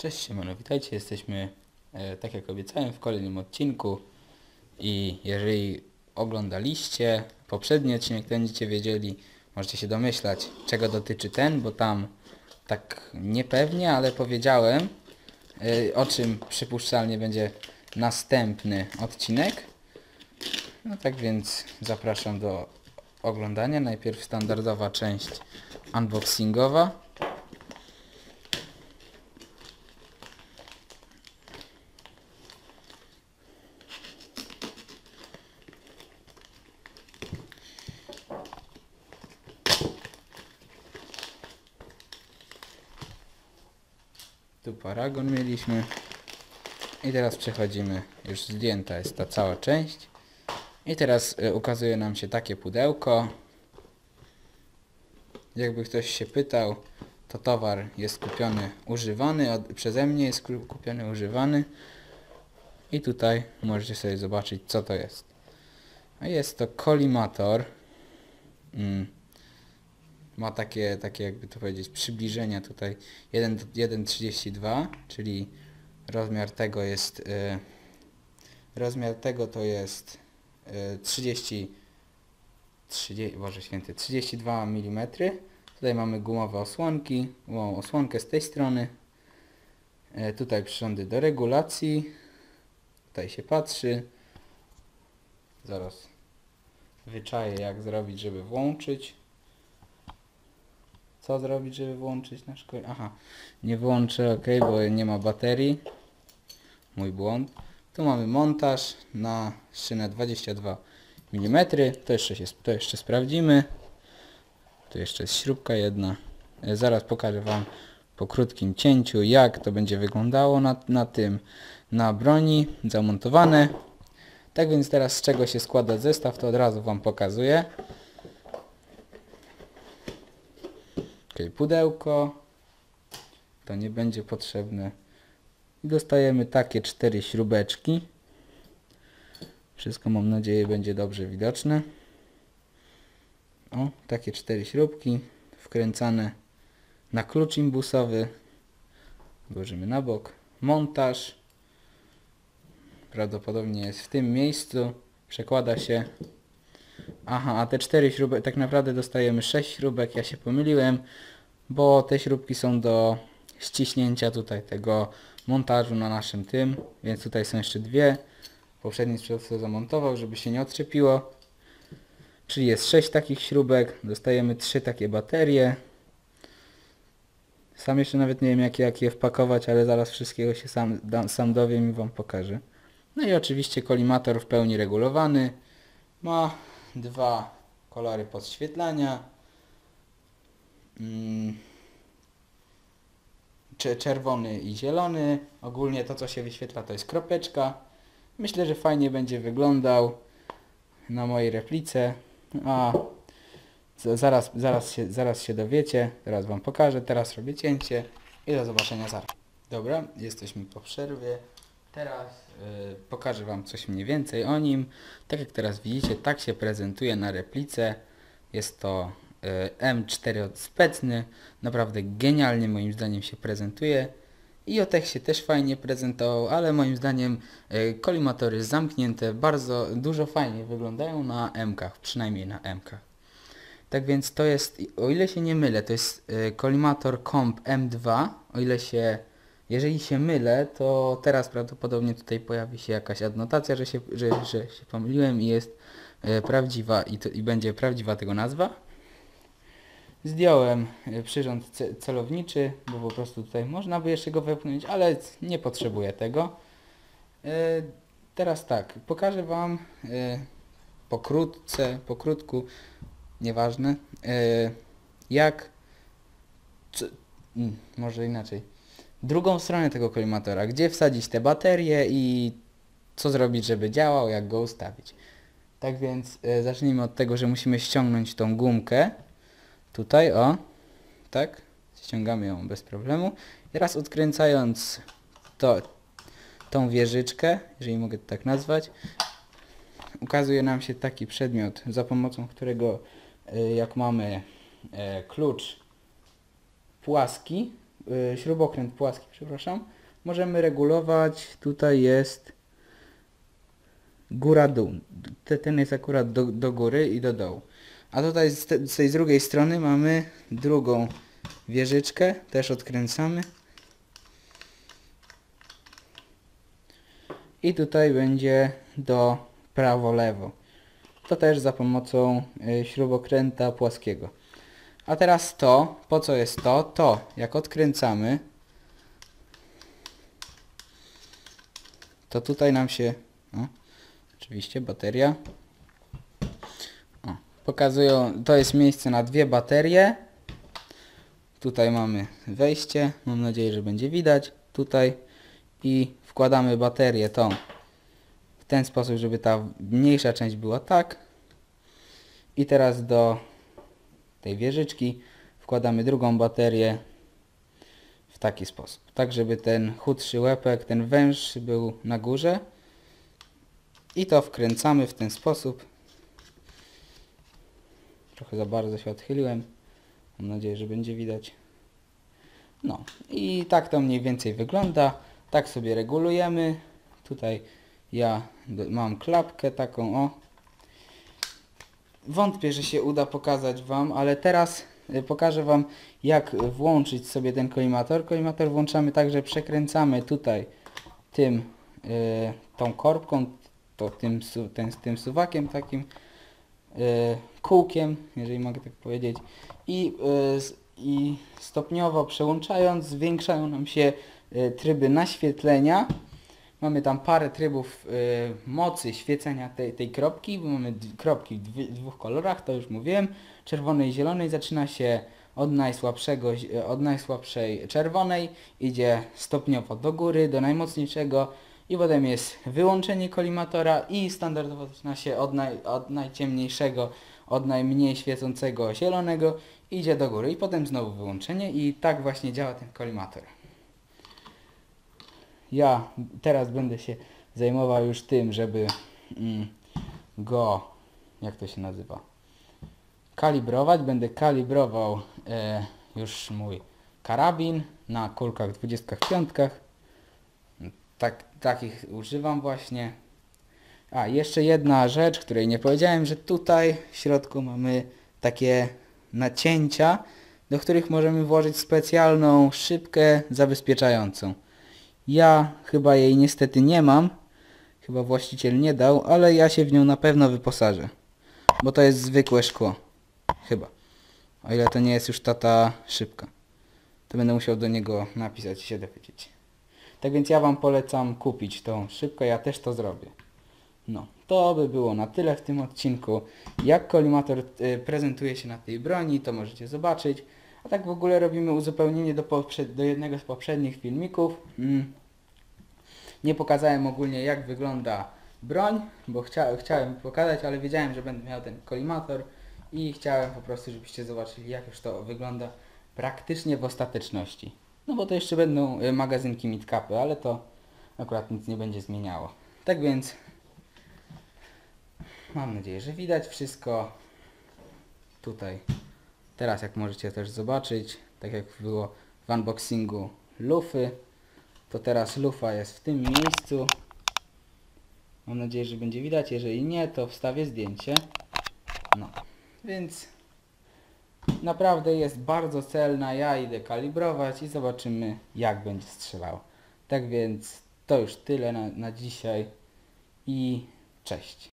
Cześć siemano, witajcie, jesteśmy e, tak jak obiecałem w kolejnym odcinku i jeżeli oglądaliście poprzedni odcinek, to będziecie wiedzieli, możecie się domyślać czego dotyczy ten, bo tam tak niepewnie, ale powiedziałem e, o czym przypuszczalnie będzie następny odcinek. No tak więc zapraszam do oglądania. Najpierw standardowa część unboxingowa. Tu paragon mieliśmy. I teraz przechodzimy, już zdjęta jest ta cała część. I teraz y, ukazuje nam się takie pudełko. Jakby ktoś się pytał, to towar jest kupiony używany, od, przeze mnie jest ku- kupiony używany. I tutaj możecie sobie zobaczyć co to jest. A jest to kolimator. Mm. Ma takie, takie jakby to powiedzieć przybliżenia tutaj 1 do- 1,32 czyli rozmiar tego jest y, rozmiar tego to jest y, 30 30, Boże święty, 32 mm. Tutaj mamy gumowe osłonki, gumową osłonkę z tej strony. E, tutaj przyrządy do regulacji. Tutaj się patrzy. Zaraz wyczaję jak zrobić, żeby włączyć. Co zrobić, żeby włączyć nasz kol... Aha, nie włączę, ok, bo nie ma baterii. Mój błąd. Tu mamy montaż na szynę 22 mm. To jeszcze, się, to jeszcze sprawdzimy. Tu jeszcze jest śrubka jedna. E, Zaraz pokażę Wam po krótkim cięciu, jak to będzie wyglądało na, na tym, na broni zamontowane. Tak więc teraz z czego się składa zestaw, to od razu Wam pokazuję. Ok, pudełko. To nie będzie potrzebne. I dostajemy takie cztery śrubeczki. Wszystko mam nadzieję będzie dobrze widoczne. O, takie cztery śrubki wkręcane na klucz imbusowy. Odłożymy na bok. Montaż. Prawdopodobnie jest w tym miejscu. Przekłada się. Aha, a te cztery śrubek, tak naprawdę dostajemy sześć śrubek. Ja się pomyliłem, bo te śrubki są do ściśnięcia tutaj tego montażu na naszym tym. Więc tutaj są jeszcze dwie. Poprzedni sprzedawca zamontował, żeby się nie odczepiło. Czyli jest 6 takich śrubek, dostajemy 3 takie baterie. Sam jeszcze nawet nie wiem jak, jak je wpakować, ale zaraz wszystkiego się sam, sam dowiem i Wam pokażę. No i oczywiście kolimator w pełni regulowany. Ma dwa kolory podświetlania. Mm. Cze- Czerwony i zielony. Ogólnie to co się wyświetla to jest kropeczka. Myślę, że fajnie będzie wyglądał na mojej replice. A za- zaraz, zaraz, się, zaraz się dowiecie. Teraz Wam pokażę. Teraz robię cięcie i do zobaczenia zaraz. Dobra, jesteśmy po przerwie. Teraz y, pokażę Wam coś mniej więcej o nim. Tak jak teraz widzicie, tak się prezentuje na replice. Jest to y, M4 od Specny. Naprawdę genialnie moim zdaniem się prezentuje. IoTech się też fajnie prezentował, ale moim zdaniem y, kolimatory zamknięte bardzo dużo fajnie wyglądają na M-kach, przynajmniej na M-kach. Tak więc to jest, o ile się nie mylę, to jest y, kolimator Comp M2, o ile się, jeżeli się mylę, to teraz prawdopodobnie tutaj pojawi się jakaś adnotacja, że się, że, że się pomyliłem i jest y, prawdziwa i, to, i będzie prawdziwa tego nazwa. Zdjąłem y, przyrząd ce- celowniczy, bo po prostu tutaj można by jeszcze go wepchnąć, ale nie potrzebuję tego. Y, Teraz tak, pokażę Wam pokrótce, pokrótku, nieważne, jak, co, mm, może inaczej, drugą stronę tego kolimatora, gdzie wsadzić te baterie i co zrobić, żeby działał, jak go ustawić. Tak więc y, zacznijmy od tego, że musimy ściągnąć tą gumkę, Tutaj, o, tak, ściągamy ją bez problemu. I raz odkręcając to, tą wieżyczkę, jeżeli mogę to tak nazwać, ukazuje nam się taki przedmiot, za pomocą którego y, jak mamy e, klucz płaski, y, śrubokręt płaski, przepraszam, możemy regulować, tutaj jest góra-dół. Te- Ten jest akurat do, do góry i do dołu. A tutaj z, z tej drugiej strony mamy drugą wieżyczkę, też odkręcamy. I tutaj będzie do prawo-lewo. To też za pomocą y, śrubokręta płaskiego. A teraz to, po co jest to? To, jak odkręcamy, to tutaj nam się, o, oczywiście bateria, o, pokazują, to jest miejsce na dwie baterie. Tutaj mamy wejście, mam nadzieję, że będzie widać, tutaj. I wkładamy baterię tą. W ten sposób, żeby ta mniejsza część była tak. I teraz do tej wieżyczki wkładamy drugą baterię w taki sposób. Tak, żeby ten chudszy łepek, ten węższy był na górze. I to wkręcamy w ten sposób. Trochę za bardzo się odchyliłem. Mam nadzieję, że będzie widać. No i tak to mniej więcej wygląda. Tak sobie regulujemy. Tutaj ja mam klapkę taką o. Wątpię, że się uda pokazać Wam, ale teraz y, pokażę Wam jak włączyć sobie ten kolimator. Kolimator włączamy tak, że przekręcamy tutaj tym, y, tą korbką, to tym, ten, tym suwakiem takim y, kółkiem, jeżeli mogę tak powiedzieć i, y, i stopniowo przełączając zwiększają nam się tryby naświetlenia Mamy tam parę trybów y, mocy świecenia tej, tej kropki, bo mamy kropki w dwóch kolorach, to już mówiłem. Czerwonej i zielonej zaczyna się od najsłabszego, od najsłabszej czerwonej, idzie stopniowo do góry, do najmocniejszego i potem jest wyłączenie kolimatora i standardowo zaczyna się od, naj, od najciemniejszego, od najmniej świecącego zielonego, idzie do góry i potem znowu wyłączenie i tak właśnie działa ten kolimator. Ja teraz będę się zajmował już tym, żeby mm, go, jak to się nazywa, kalibrować. Będę kalibrował e, już mój karabin na kulkach 25. Tak, takich używam właśnie. A, jeszcze jedna rzecz, której nie powiedziałem, że tutaj w środku mamy takie nacięcia, do których możemy włożyć specjalną szybkę zabezpieczającą. Ja chyba jej niestety nie mam. Chyba właściciel nie dał, ale ja się w nią na pewno wyposażę. Bo to jest zwykłe szkło. Chyba. O ile to nie jest już tata szybka. To będę musiał do niego napisać i się dowiedzieć. Tak więc ja Wam polecam kupić tą szybkę, ja też to zrobię. No, to by było na tyle w tym odcinku. Jak kolimator y, prezentuje się na tej broni, to możecie zobaczyć. A tak w ogóle robimy uzupełnienie do, do jednego z poprzednich filmików. Mm. Nie pokazałem ogólnie jak wygląda broń, bo chcia chciałem pokazać, ale wiedziałem, że będę miał ten kolimator i chciałem po prostu, żebyście zobaczyli jak już to wygląda praktycznie w ostateczności. No bo to jeszcze będą y, magazynki midcapy, ale to akurat nic nie będzie zmieniało. Tak więc mam nadzieję, że widać wszystko tutaj. Teraz jak możecie też zobaczyć, tak jak było w unboxingu lufy, to teraz lufa jest w tym miejscu. Mam nadzieję, że będzie widać. Jeżeli nie, to wstawię zdjęcie. No, więc naprawdę jest bardzo celna. Ja idę kalibrować i zobaczymy jak będzie strzelał. Tak więc to już tyle na, na dzisiaj i cześć.